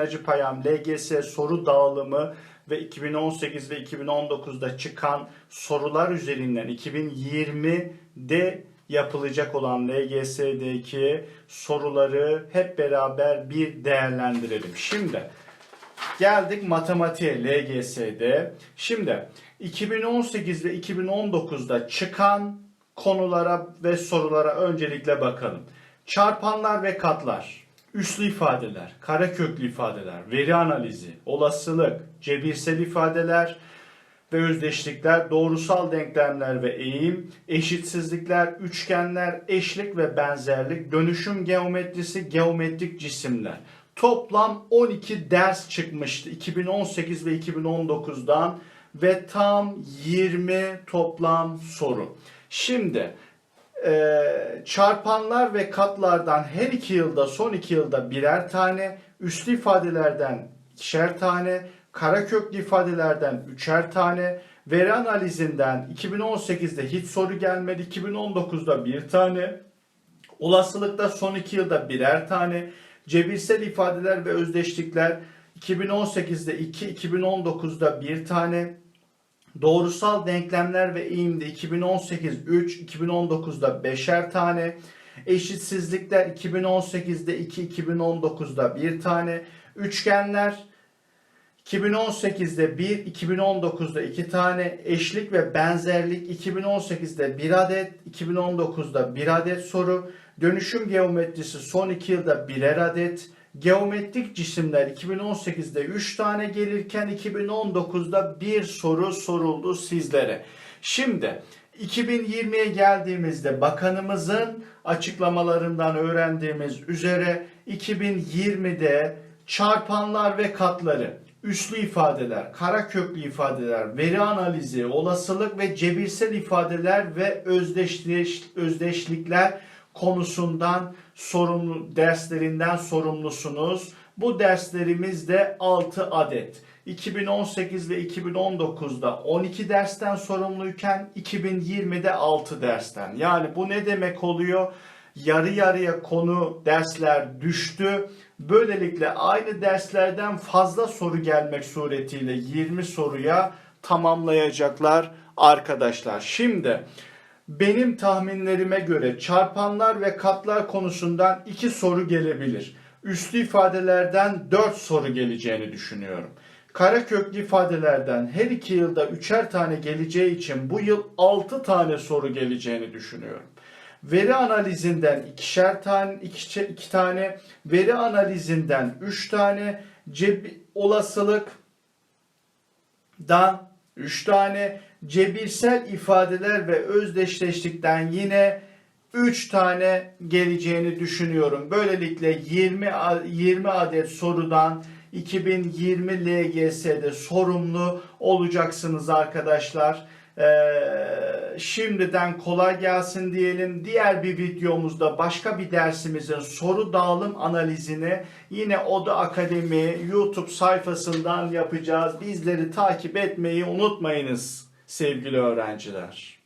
Acı Payam, LGS soru dağılımı ve 2018 ve 2019'da çıkan sorular üzerinden 2020'de yapılacak olan LGS'deki soruları hep beraber bir değerlendirelim. Şimdi geldik matematiğe LGS'de. Şimdi 2018 ve 2019'da çıkan konulara ve sorulara öncelikle bakalım. Çarpanlar ve katlar, üslü ifadeler, kareköklü ifadeler, veri analizi, olasılık, cebirsel ifadeler ve özdeşlikler, doğrusal denklemler ve eğim, eşitsizlikler, üçgenler, eşlik ve benzerlik, dönüşüm geometrisi, geometrik cisimler. Toplam 12 ders çıkmıştı 2018 ve 2019'dan ve tam 20 toplam soru. Şimdi e, çarpanlar ve katlardan her iki yılda son iki yılda birer tane, üslü ifadelerden ikişer tane, karaköklü ifadelerden üçer tane, veri analizinden 2018'de hiç soru gelmedi, 2019'da bir tane, olasılıkta son iki yılda birer tane, cebirsel ifadeler ve özdeşlikler 2018'de 2, 2019'da bir tane, Doğrusal denklemler ve eğimde 2018 3, 2019'da 5'er tane. Eşitsizlikler 2018'de 2, 2019'da 1 tane. Üçgenler 2018'de 1, 2019'da 2 tane. Eşlik ve benzerlik 2018'de 1 adet, 2019'da 1 adet soru. Dönüşüm geometrisi son 2 yılda birer adet. Geometrik cisimler 2018'de 3 tane gelirken 2019'da bir soru soruldu sizlere. Şimdi 2020'ye geldiğimizde bakanımızın açıklamalarından öğrendiğimiz üzere 2020'de çarpanlar ve katları, üslü ifadeler, kareköklü ifadeler, veri analizi, olasılık ve cebirsel ifadeler ve özdeşleş, özdeşlikler konusundan sorumlu derslerinden sorumlusunuz. Bu derslerimiz de 6 adet. 2018 ve 2019'da 12 dersten sorumluyken 2020'de 6 dersten. Yani bu ne demek oluyor? Yarı yarıya konu dersler düştü. Böylelikle aynı derslerden fazla soru gelmek suretiyle 20 soruya tamamlayacaklar arkadaşlar. Şimdi benim tahminlerime göre çarpanlar ve katlar konusundan 2 soru gelebilir. Üslü ifadelerden 4 soru geleceğini düşünüyorum. Kareköklü ifadelerden her iki yılda üçer tane geleceği için bu yıl 6 tane soru geleceğini düşünüyorum. Veri analizinden ikişer tane, iki, iki tane, veri analizinden üç tane, ceb olasılık dan 3 tane, cebirsel ifadeler ve özdeşleştikten yine 3 tane geleceğini düşünüyorum. Böylelikle 20 20 adet sorudan 2020 LGS'de sorumlu olacaksınız arkadaşlar. Ee, şimdiden kolay gelsin diyelim. Diğer bir videomuzda başka bir dersimizin soru dağılım analizini yine Oda Akademi YouTube sayfasından yapacağız. Bizleri takip etmeyi unutmayınız sevgili öğrenciler.